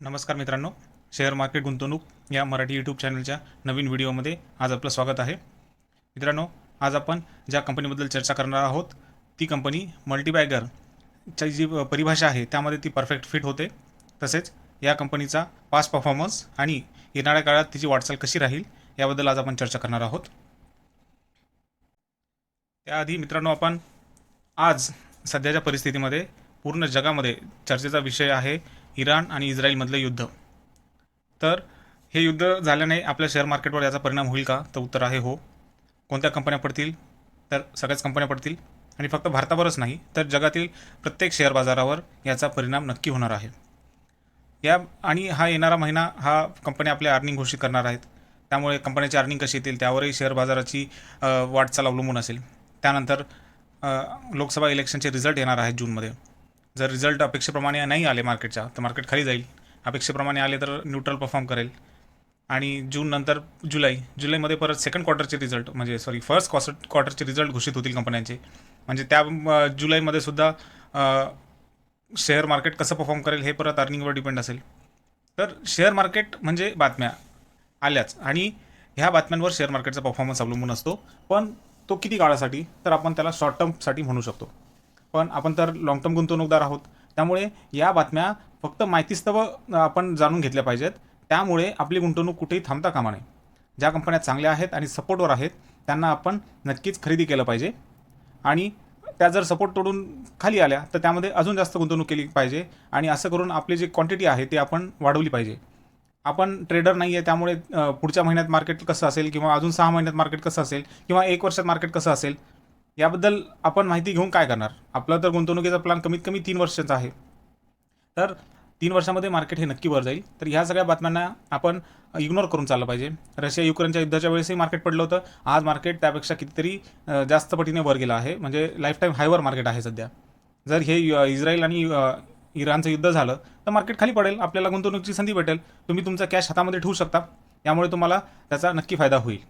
नमस्कार मित्रांनो share market गुंतवणूक या मराठी यूट्यूब चॅनलच्या नवीन व्हिडिओमध्ये आज आपलं स्वागत आहे. मित्रांनो आज आपण ज्या कंपनीबद्दल चर्चा करणार आहोत ती कंपनी मल्टीबॅगरची जी परिभाषा आहे त्यामध्ये ती परफेक्ट फिट होते. तसेच या कंपनीचा पास परफॉर्मन्स आणि येणाऱ्या काळात तिची वाटचाल कशी राहील याबद्दल आज आपण चर्चा करणार आहोत. त्याआधी मित्रांनो आपण आज सध्याच्या परिस्थितीमध्ये पूर्ण जगामध्ये चर्चेचा विषय आहे इराण आणि इस्रायलमधलं युद्ध. तर हे युद्ध झाल्याने आपल्या शेअर मार्केटवर याचा परिणाम होईल का? तर उत्तर आहे हो. कोणत्या कंपन्या पडतील? तर सगळ्याच कंपन्या पडतील. आणि फक्त भारतावरच नाही तर जगातील प्रत्येक शेअर बाजारावर याचा परिणाम नक्की होणार आहे. या आणि हा येणारा महिना हा कंपन्या आपल्या अर्निंग घोषित करणार आहेत. त्यामुळे कंपन्याची अर्निंग कशी येतील त्यावरही शेअर बाजाराची वाटचाल अवलंबून असेल. त्यानंतर लोकसभा इलेक्शनचे रिझल्ट येणार आहेत जूनमध्ये. जर रिझल्ट अपेक्षेप्रमाणे नाही आले मार्केटच्या तर मार्केट खाली जाईल. अपेक्षेप्रमाणे आले तर न्यूट्रल परफॉर्म करेल. आणि जून नंतर जुलै जुलैमध्ये परत सेकंड क्वार्टरचे रिझल्ट म्हणजे सॉरी फर्स्ट क्वार्टर क्वार्टरचे रिझल्ट घोषित होतील कंपन्यांचे म्हणजे त्या जुलैमध्ये सुद्धा शेअर मार्केट कसं परफॉर्म करेल हे परत अर्निंगवर डिपेंड असेल. तर शेअर मार्केट म्हणजे बातम्या आल्याच. आणि ह्या बातम्यांवर शेअर मार्केटचा परफॉर्मन्स अवलंबून असतो. पण तो किती काळासाठी? तर आपण त्याला शॉर्ट टर्मसाठी म्हणू शकतो. पण आपण तर लाँग टर्म गुंतवणूकदार आहोत. त्यामुळे या बातम्या फक्त माहितीस्तव आपण जाणून घेतल्या पाहिजेत. त्यामुळे आपली गुंतवणूक कुठेही थांबता कामा नये. ज्या कंपन्या चांगल्या आहेत आणि सपोर्टवर आहेत त्यांना आपण नक्कीच खरेदी केलं पाहिजे. आणि त्या जर सपोर्ट तोडून खाली आल्या तर त्यामध्ये अजून जास्त गुंतवणूक केली पाहिजे. आणि असं करून आपली जी क्वांटिटी आहे ती आपण वाढवली पाहिजे. आपण ट्रेडर नाही आहे त्यामुळे पुढच्या महिन्यात मार्केट कसं असेल किंवा अजून सहा महिन्यात मार्केट कसं असेल किंवा एक वर्षात मार्केट कसं असेल याबद्दल आपण माहिती घेऊन काय करणार? आपला तर गुंतवणुकीचा प्लॅन कमीत कमी तीन वर्षाचा आहे. तर तीन वर्षामध्ये मार्केट हे नक्की वर जाईल. तर ह्या सगळ्या बातम्यांना आपण इग्नोर करून चाललं पाहिजे. रशिया युक्रेनच्या युद्धाच्या वेळेसही मार्केट पडलं होतं. आज मार्केट त्यापेक्षा कितीतरी जास्त पटीने वर गेलं आहे. म्हणजे लाईफटाईम हायवर मार्केट आहे सध्या. जर हे इस्रायल आणि इराणचं युद्ध झालं तर मार्केट खाली पडेल. आपल्याला गुंतवणुकीची संधी भेटेल. तुम्ही तुमचा कॅश हातामध्ये ठेवू शकता. यामुळे तुम्हाला त्याचा नक्की फायदा होईल.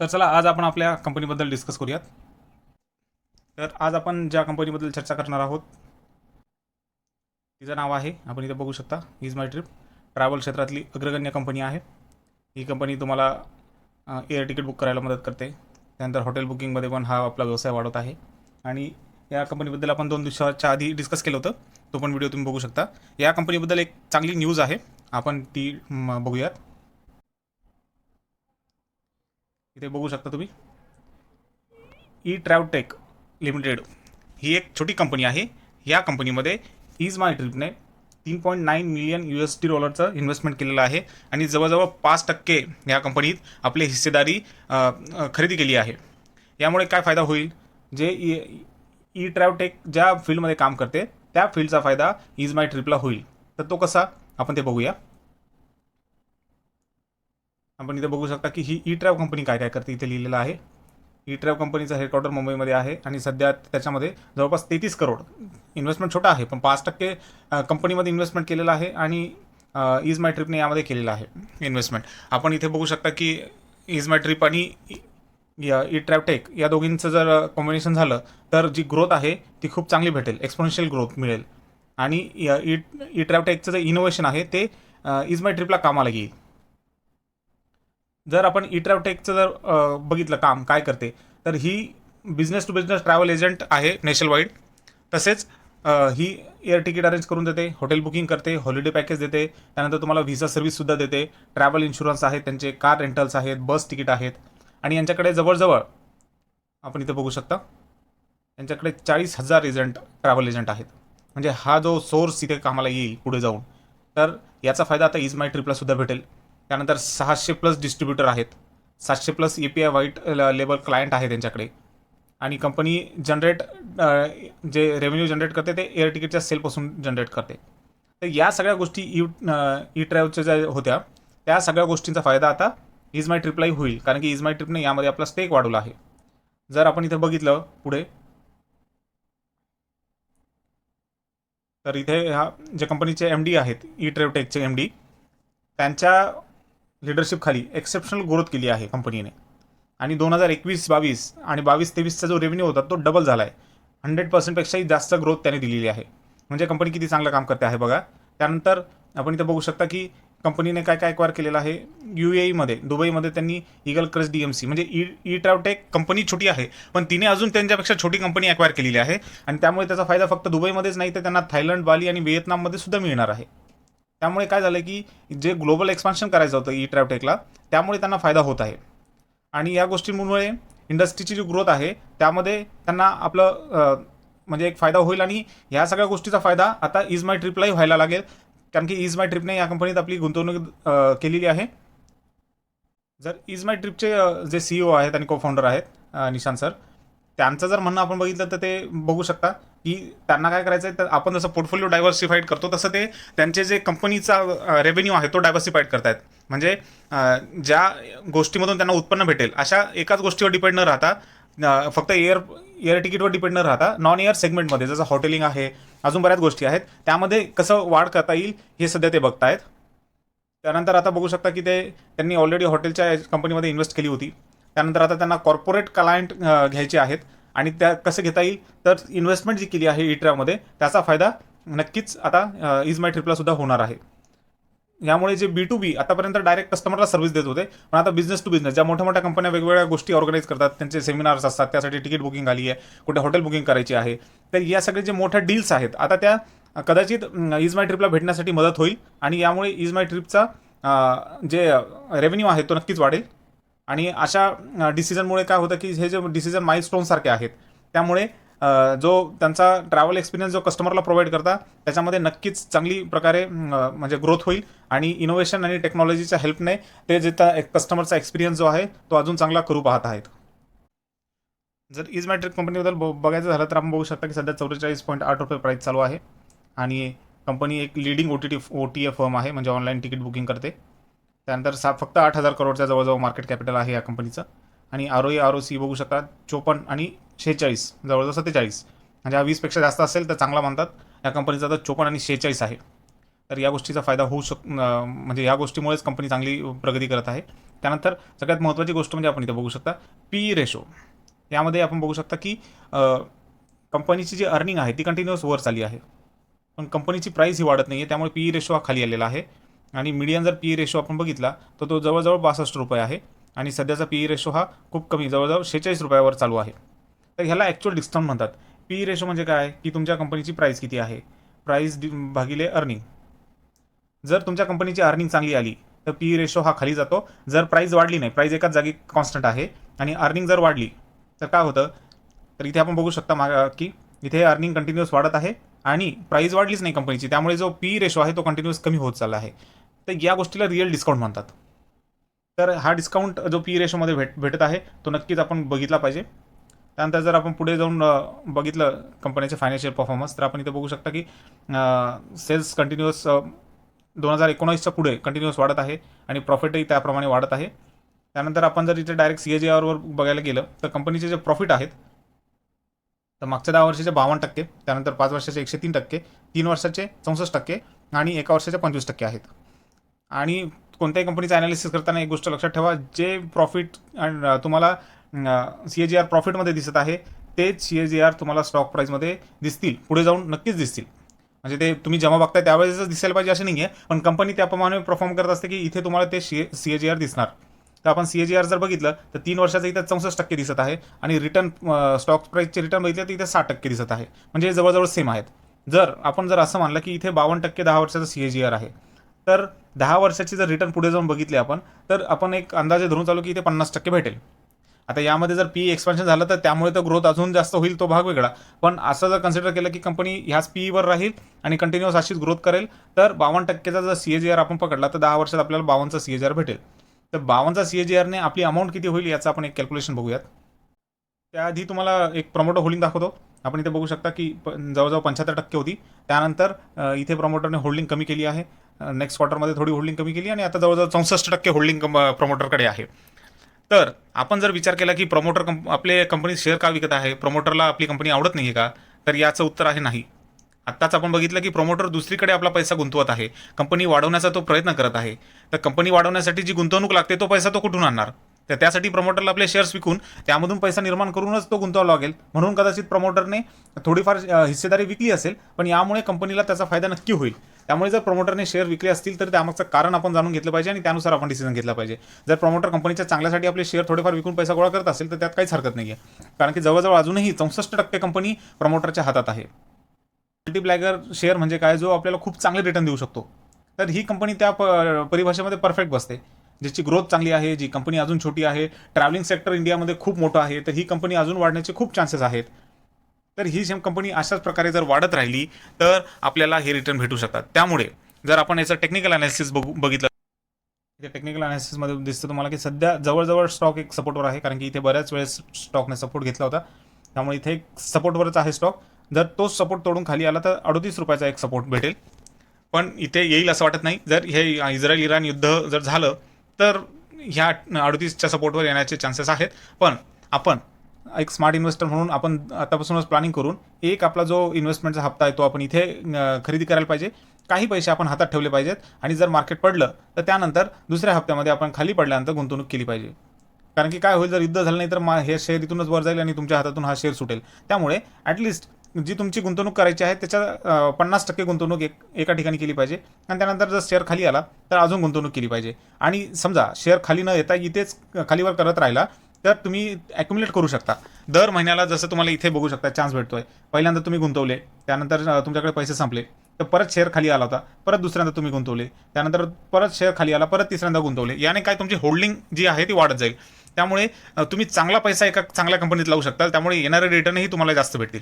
तर चला आज आपण आपल्या कंपनीबद्दल डिस्कस करूयात. तर आज आपण ज्या कंपनीबद्दल चर्चा करणार आहोत तिचं नाव आहे आपण इथे बघू शकता इज माय ट्रिप ट्रॅव्हल क्षेत्रातली अग्रगण्य कंपनी आहे. ही कंपनी तुम्हाला एअर तिकीट बुक करायला मदत करते. त्यानंतर हॉटेल बुकिंगमध्ये पण हा आपला व्यवसाय वाढवत आहे. आणि या कंपनीबद्दल आपण दोन दिवसाच्या आधी डिस्कस केलं होतं. तो पण व्हिडिओ तुम्ही बघू शकता. या कंपनीबद्दल एक चांगली न्यूज आहे. आपण ती बघूयात. इथे बघू शकता तुम्ही. ई ट्रॅवटेक लिमिटेड ही एक छोटी कंपनी आहे. या कंपनीमध्ये इज माय ट्रिपने तीन point nine million U S T डॉलरचं investment केलेलं आहे आणि जवळजवळ पाच टक्के या कंपनीत आपली हिस्सेदारी खरेदी केली आहे. यामुळे काय फायदा होईल? जे ई ई ट्रॅवटेक ज्या फील्डमध्ये काम करते त्या फील्डचा फायदा इज माय ट्रिपला होईल. तर तो कसा? आपण ते बघूया. आपण इथे बघू शकता की ही ई ट्रॅव कंपनी काय काय करते इथे लिहिलेलं आहे. ई ट्रॅव कंपनीचं हेडक्वार्टर मुंबईमध्ये आहे आणि सध्या त्याच्यामध्ये जवळपास तेहतीस करोड इन्व्हेस्टमेंट छोटा आहे पण पाच टक्के कंपनीमध्ये इन्व्हेस्टमेंट केलेलं आहे आणि इज माय ट्रिपने यामध्ये केलेलं आहे इन्व्हेस्टमेंट आपण इथे बघू शकता की इज माय ट्रिप आणि ई ट्रॅवटेक या दोघींचं जर कॉम्बिनेशन झालं तर जी ग्रोथ आहे ती खूप चांगली भेटेल एक्सपोनेन्शियल ग्रोथ मिळेल. आणि ई ई ट्रॅवटेकचं जे इनोव्हेशन आहे ते इज माय ट्रिपला कामाला येईल. जर आपण ई ट्रॅवटेकचं जर बघितलं काम काय करते तर ही business to business travel agent आहे नॅशनल वाईड तसेच ही एअर तिकीट अरेंज करून देते हॉटेल बुकिंग करते हॉलिडे पॅकेज देते त्यानंतर तुम्हाला व्हिसा सर्व्हिससुद्धा देते. ट्रॅव्हल इन्शुरन्स आहेत त्यांचे कार रेंटल्स आहेत बस तिकीट आहेत. आणि यांच्याकडे जवळजवळ आपण इथे बघू शकता यांच्याकडे चाळीस हजार एजंट ट्रॅव्हल एजंट आहेत. म्हणजे हा जो सोर्स इथे कामाला येईल पुढे जाऊन तर याचा फायदा आता इज माय ट्रिपला सुद्धा भेटेल. त्यानंतर सहाशे प्लस डिस्ट्रीब्युटर आहेत. सातशे plus A P I white label client आहे त्यांच्याकडे. आणि कंपनी जनरेट जे रेव्हेन्यू जनरेट करते ते एअर तिकीटच्या सेलपासून जनरेट करते. तर या सगळ्या गोष्टी ई ई ट्रॅव्हलच्या ज्या होत्या त्या सगळ्या गोष्टींचा फायदा आता इज माय ट्रिपलाही होईल. कारण की इज माय ट्रिपने यामध्ये आपला स्टेक वाढवला आहे. जर आपण इथे बघितलं पुढे तर इथे ह्या जे कंपनीचे एम डी आहेत ई ट्रेवटेकचे एम डी त्यांच्या लिडरशिपखाली एक्सेप्शनल ग्रोथ केली आहे कंपनीने आणि दोन हजार एकवीस बावीस आणि बावीस तेवीसचा जो रेव्हेन्यू होता तो डबल झाला आहे हंड्रेड पर्सेंटपेक्षाही जास्त ग्रोथ त्याने दिलेली आहे. म्हणजे कंपनी किती चांगलं काम करते आहे बघा. त्यानंतर आपण इथं बघू शकता की कंपनीने काय काय एक्वायर केलेलं आहे? यू एमध्ये दुबईमध्ये त्यांनी Eagle Cross D M C म्हणजे ई ई ट्रॅवटेक कंपनी छोटी आहे पण तिने अजून त्यांच्यापेक्षा छोटी कंपनी एक्वायर केलेली आहे. आणि त्यामुळे त्याचा फायदा फक्त दुबईमध्येच नाही तर त्यांना थायलंड बाली आणि व्हिएतनाममध्ये सुद्धा मिळणार आहे. त्यामुळे काय झालं की जे ग्लोबल एक्सपान्शन करायचं होतं e ई ट्रॅवटेकला त्यामुळे त्यांना फायदा होत आहे. आणि या गोष्टींमुळे इंडस्ट्रीची जी ग्रोथ आहे त्यामध्ये त्यांना आपलं म्हणजे एक फायदा होईल आणि ह्या सगळ्या गोष्टीचा फायदा आता इज माय ट्रिपलाही व्हायला लागेल. कारण की इज माय ट्रिपने या कंपनीत आपली गुंतवणूक केलेली आहे. जर इज माय ट्रिपचे जे सीईओ आहेत आणि को फाउंडर आहेत निशांत सर त्यांचं जर म्हणणं आपण बघितलं तर ते बघू शकता. की त्यांना काय करायचं आहे तर आपण जसं पोर्टफोलिओ डायव्हर्सिफाईड करतो तसं ते त्यांचे जे कंपनीचा रेव्हेन्यू आहे तो डायव्हर्सिफाईड करतायत. म्हणजे ज्या गोष्टीमधून त्यांना उत्पन्न भेटेल अशा एकाच गोष्टीवर डिपेंड न राहता फक्त एअर एअर तिकीटवर डिपेंड न राहता नॉन एअर सेगमेंटमध्ये जसं हॉटेलिंग आहे अजून बऱ्याच गोष्टी आहेत. त्यामध्ये कसं वाढ करता येईल हे सध्या ते बघतायत. त्यानंतर आता बघू शकता की ते त्यांनी ऑलरेडी हॉटेलच्या कंपनीमध्ये इन्व्हेस्ट केली होती. त्यानंतर आता त्यांना कॉर्पोरेट क्लायंट घ्यायचे आहेत. आणि त्या कसं घेता येईल? तर इन्व्हेस्टमेंट जी केली आहे इट्रामध्ये त्याचा फायदा नक्कीच आता इज माय ट्रिपला सुद्धा होणार आहे. यामुळे जे बी टू बी आतापर्यंत डायरेक्ट कस्टमरला सर्व्हिस देत होते पण आता बिझनेस टू बिझनेस ज्या मोठ्या मोठ्या कंपन्या वेगवेगळ्या गोष्टी ऑर्गनाईज करतात त्यांचे सेमिनार्स असतात त्यासाठी तिकीट बुकिंग आली आहे कुठे हॉटेल बुकिंग करायची आहे तर या सगळे जे मोठ्या डील्स आहेत आता त्या कदाचित इज माय ट्रिपला भेटण्यासाठी मदत होईल आणि यामुळे इज माय ट्रिपचा जे रेव्हेन्यू आहे तो नक्कीच वाढेल. आणि अशा डिसिजनमुळे काय होतं की हे जे डिसिजन माइलस्टोन सारखे आहेत त्यामुळे जो त्यांचा ट्रॅव्हल एक्सपिरियन्स जो कस्टमरला प्रोव्हाइड करता त्याच्यामध्ये नक्कीच चांगली प्रकारे म्हणजे ग्रोथ होईल आणि इनोव्हेशन आणि टेक्नॉलॉजीच्या हेल्पने ते जे त्या कस्टमरचा एक्सपिरियन्स जो आहे तो अजून चांगला करू पाहत आहेत. जर इज मॅट्रिक कंपनीबद्दल ब- बघायचं झालं तर आपण बघू शकता की सध्या चौवेचाळीस पॉईंट आठ रुपये प्राईस चालू आहे आणि कंपनी एक leading O T T O T A firm आहे म्हणजे ऑनलाईन तिकीट बुकिंग करते. त्यानंतर सा फक्त आठ हजार करोडच्या जवळजवळ मार्केट कॅपिटल आहे या कंपनीचं आणि R O R O C बघू शकता चोपन्न आणि शेहेचाळीस जवळजवळ सत्तेचाळीस. म्हणजे हा वीसपेक्षा जास्त असेल तर चांगला म्हणतात या कंपनीचा तर चोपन्न आणि शेहेचाळीस आहे. तर या गोष्टीचा फायदा होऊ शक म्हणजे या गोष्टीमुळेच कंपनी चांगली प्रगती करत आहे. त्यानंतर सगळ्यात महत्त्वाची गोष्ट म्हणजे आपण इथे बघू शकता पी रेशो यामध्ये आपण बघू शकता की कंपनीची जी अर्निंग आहे ती कंटिन्युअस वर चालली आहे. पण कंपनीची प्राईस ही वाढत नाही आहे त्यामुळे पी रेशो हा खाली आलेला आहे. आणि मीडियन जर पी रेशो आपण बघितला तर तो जवळजवळ बासष्ट रुपये आहे. आणि सध्याचा पी रेशो हा खूप कमी जवळजवळ शेहेचाळीस रुपयावर चालू आहे. तर ह्याला ॲक्च्युअल डिस्काउंट म्हणतात. पी रेशो म्हणजे काय? की तुमच्या कंपनीची प्राईस किती आहे? प्राईस भागिले अर्निंग जर तुमच्या कंपनीची अर्निंग चांगली आली तर पी रेशो हा खाली जातो. जर प्राईस वाढली नाही प्राईस एकाच जागी कॉन्स्टंट आहे आणि अर्निंग जर वाढली तर काय होतं? तर इथे आपण बघू शकता मागा की इथे अर्निंग कंटिन्युअस वाढत आहे आणि प्राईस वाढलीच नाही कंपनीची त्यामुळे जो पी रेशो आहे तो कंटिन्युअस कमी होत चालला आहे. तर या गोष्टीला रिअल डिस्काउंट म्हणतात. तर हा डिस्काउंट जो पी रेशोमध्ये भेट भेटत आहे तो नक्कीच आपण बघितला पाहिजे. त्यानंतर जर आपण पुढे जाऊन बघितलं कंपनीचे फायनान्शियल परफॉर्मन्स तर आपण इथे बघू शकता की सेल्स कंटिन्युअस दोन हजार एकोणावीसच्या पुढे कंटिन्युअस वाढत आहे आणि प्रॉफिटही त्याप्रमाणे वाढत आहे. त्यानंतर आपण जर इथे डायरेक्ट सी ए जी आरवर बघायला गेलं तर कंपनीचे जे प्रॉफिट आहेत तर मागच्या दहा वर्षाचे बावन्न टक्के त्यानंतर पाच वर्षाचे एकशे तीन टक्के तीन वर्षाचे चौसष्ट टक्के आणि एका वर्षाचे पंचवीस टक्के आहेत. आणि कोणत्याही कंपनीचं ॲनालिसिस करताना एक गोष्ट लक्षात ठेवा जे प्रॉफिट तुम्हाला सी ए जी आर प्रॉफिटमध्ये दिसत आहे तेच सी ए जी आर तुम्हाला स्टॉक प्राईजमध्ये दिसतील पुढे जाऊन नक्कीच दिसतील. म्हणजे ते तुम्ही जेव्हा बघताय त्यावेळेसच दिसायला पाहिजे असं नाही आहे पण कंपनी त्याप्रमाणे परफॉर्म करत असते की इथे तुम्हाला ते C C A G R दिसणार. तर आपण सी ए जी आर जर बघितलं तर तीन वर्षाचं इथं चौसष्ट टक्के दिसत आहे आणि रिटर्न स्टॉक प्राईजचे रिटर्न बघितले तर इथे साठ टक्के दिसत आहे. म्हणजे जवळजवळ सेम आहेत. जर आपण जर असं मानलं की इथे बावन्न टक्के दहा वर्षाचं सी ए जी आर आहे तर दहा वर्षाची जर रिटर्न पुढे जाऊन बघितली आपण तर आपण एक अंदाजे धरून चालू की इथे पन्नास टक्के भेटेल. आता यामध्ये जर पी एक्सपान्शन झालं तर त्यामुळे तर ग्रोथ अजून जास्त होईल तो भाग वेगळा. पण असं जर कन्सिडर केलं की कंपनी ह्याच पीईवर राहील आणि कंटिन्युअस अशीच ग्रोथ करेल तर बावन्न टक्केचा जर सी ए जी आर आपण पकडला तर दहा वर्षात आपल्याला बावनचा सी ए जी आर भेटेल. तर बावनचा सी ए जी आरने आपली अमाऊंट किती होईल याचं आपण एक कॅल्क्युलेशन बघूयात. त्याआधी तुम्हाला एक प्रमोटर होल्डिंग दाखवतो. आपण इथे बघू शकता की प- जवळजवळ पंच्याहत्तर टक्के होती. त्यानंतर इथे प्रमोटरने होल्डिंग कमी केली आहे. नेक्स्ट क्वार्टरमध्ये थोडी होल्डिंग कमी केली आणि आता जवळजवळ चौसष्ट टक्के होल्डिंग प्रमोटरकडे आहे. तर आपण जर विचार केला की प्रमोटर कंप आपले कंपनी शेअर का विकत आहे? प्रमोटरला आपली कंपनी आवडत नाही आहे का? तर याचं उत्तर आहे नाही. आत्ताच आपण बघितलं की प्रमोटर दुसरीकडे आपला पैसा गुंतवत आहे. कंपनी वाढवण्याचा तो प्रयत्न करत आहे. तर कंपनी वाढवण्यासाठी जी गुंतवणूक लागते तो पैसा तो कुठून आणणार? तर त्यासाठी प्रमोटरला आपले शेअर्स विकून त्यामधून पैसा निर्माण करूनच तो गुंतवावा लागेल. म्हणून कदाचित प्रमोटरने थोडीफार हिस्सेदारी विकली असेल पण यामुळे कंपनीला त्याचा फायदा नक्की होईल. त्यामुळे जर प्रमोटरने शेअर विकले असतील तर त्यामागचं कारण आपण जाणून घेतलं पाहिजे आणि त्यानुसार आपण डिसिजन घेतला पाहिजे. जर प्रमोटर कंपनीच्या चांगल्यासाठी आपले शेअर थोडेफार विकून पैसा गोळा करत असेल तर त्यात काहीच हरकत नाही आहे कारण की जवळजवळ अजूनही चौसष्ट टक्के कंपनी प्रमोटरच्या हातात आहे. मल्टीप्लॅगर शेअर म्हणजे काय? जो आपल्याला खूप चांगले रिटर्न देऊ शकतो. तर ही कंपनी त्या प परिभाषेमध्ये परफेक्ट बसते. ज्याची ग्रोथ चांगली आहे जी कंपनी अजून छोटी आहे. ट्रॅव्हलिंग सेक्टर इंडियामध्ये खूप मोठं आहे. तर ही कंपनी अजून वाढण्याचे खूप चान्सेस आहेत. तर ही सेम कंपनी अशाच प्रकारे जर वाढत राहिली तर आपल्याला हे रिटर्न भेटू शकतात. त्यामुळे जर आपण याचं टेक्निकल अनालिसिस बघू बघितलं इथे टेक्निकल अनालिसिसमध्ये दिसतं तुम्हाला की सध्या जवळजवळ स्टॉक एक सपोर्टवर आहे कारण की इथे बऱ्याच वेळेस स्टॉकने सपोर्ट घेतला होता. त्यामुळे इथे एक सपोर्टवरच आहे स्टॉक जर तोच सपोर्ट तोडून खाली आला तर अडोतीस रुपयाचा एक सपोर्ट भेटेल. पण इथे येईल असं वाटत नाही. जर हे इस्रायल इराण युद्ध जर झालं तर ह्या अडतीसच्या सपोर्टवर येण्याचे चान्सेस आहेत. पण आपण एक स्मार्ट इन्व्हेस्टर म्हणून आपण आतापासूनच प्लॅनिंग करून एक आपला जो इन्व्हेस्टमेंटचा हप्ता आहे तो आपण इथे खरेदी करायला पाहिजे. काही पैसे आपण हातात ठेवले पाहिजेत आणि जर मार्केट पडलं तर त्यानंतर दुसऱ्या हप्त्यामध्ये आपण खाली पडल्यानंतर गुंतवणूक केली पाहिजे. कारण की काय होईल जर युद्ध झालं नाही तर मा हे शेअर इथूनच वर जाईल आणि तुमच्या हातातून हा शेअर सुटेल. त्यामुळे ॲटलिस्ट जी तुमची गुंतवणूक करायची आहे त्याच्या पन्नास टक्के गुंतवणूक एक एका ठिकाणी केली पाहिजे. आणि त्यानंतर जर शेअर खाली आला तर अजून गुंतवणूक केली पाहिजे. आणि समजा शेअर खाली न येता इथेच खालीवर करत राहिला तर तुम्ही ॲक्युमुलेट करू शकता. दर महिन्याला जसं तुम्हाला इथे बघू शकता चान्स भेटतोय. पहिल्यांदा तुम्ही गुंतवले त्यानंतर तुमच्याकडे पैसे संपले तर परत शेअर खाली आला होता परत दुसऱ्यांदा तुम्ही गुंतवले त्यानंतर परत शेअर खाली आला परत तिसऱ्यांदा गुंतवले. याने काय तुमची होल्डिंग जी आहे ती वाढत जाईल. त्यामुळे तुम्ही चांगला पैसा एका चांगल्या कंपनीत लावू शकता त्यामुळे येणारे रिटर्नही तुम्हाला जास्त भेटतील.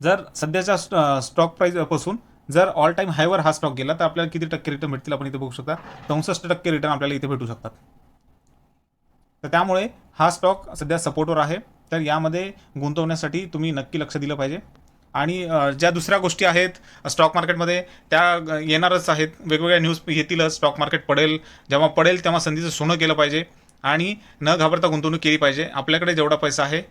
जर सध्याच्या स्टॉक प्राईजपासून जर ऑल टाईम हायवर हा स्टॉक गेला तर आपल्याला किती टक्के रिटर्न भेटतील आपण इथे बघू शकता? चौसष्ट टक्के रिटर्न आपल्याला इथे भेटू शकतात. तर त्यामुळे हा स्टॉक सध्या सपोर्टवर आहे. तर यामध्ये गुंतवण्यासाठी तुम्ही नक्की लक्ष दिलं पाहिजे. आणि ज्या दुसऱ्या गोष्टी आहेत स्टॉक मार्केटमध्ये त्या येणारच आहेत. वेगवेगळ्या न्यूज येतीलच स्टॉक मार्केट पडेल. जेव्हा पडेल तेव्हा संधीचं सोनं केलं पाहिजे. आणि न घाबरता गुंतवणूक केली पाहिजे. आपल्याकडे जेवढा पैसा आहे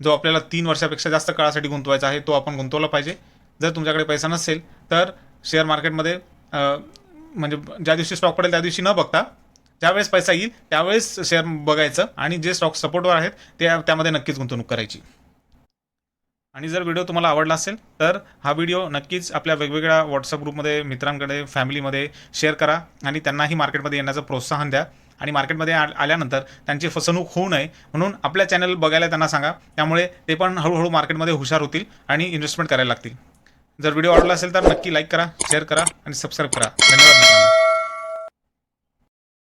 जो आपल्याला तीन वर्षापेक्षा जास्त काळासाठी गुंतवायचा आहे तो आपण गुंतवला पाहिजे. जर तुमच्याकडे पैसा नसेल तर शेअर मार्केटमध्ये म्हणजे ज्या दिवशी स्टॉक पडेल त्या दिवशी न बघता ज्यावेळेस पैसा येईल त्यावेळेस शेअर बघायचं आणि जे स्टॉक सपोर्टवर आहेत ते त्यामध्ये नक्कीच गुंतवणूक करायची. आणि जर व्हिडिओ तुम्हाला आवडला असेल तर हा व्हिडिओ नक्कीच आपल्या वेगवेगळ्या व्हॉट्सअप ग्रुपमध्ये मित्रांकडे फॅमिलीमध्ये शेअर करा आणि त्यांनाही मार्केटमध्ये येण्याचं प्रोत्साहन द्या. आणि मार्केटमध्ये आल्यानंतर त्यांची फसवणूक होऊ नये म्हणून आपल्या चॅनल बघायला त्यांना सांगा. त्यामुळे ते पण हळूहळू मार्केटमध्ये हुशार होतील आणि इन्व्हेस्टमेंट करायला लागतील. जर व्हिडिओ आवडला असेल तर नक्की लाईक करा शेअर करा आणि सबस्क्राईब करा. धन्यवाद मित्रांनो.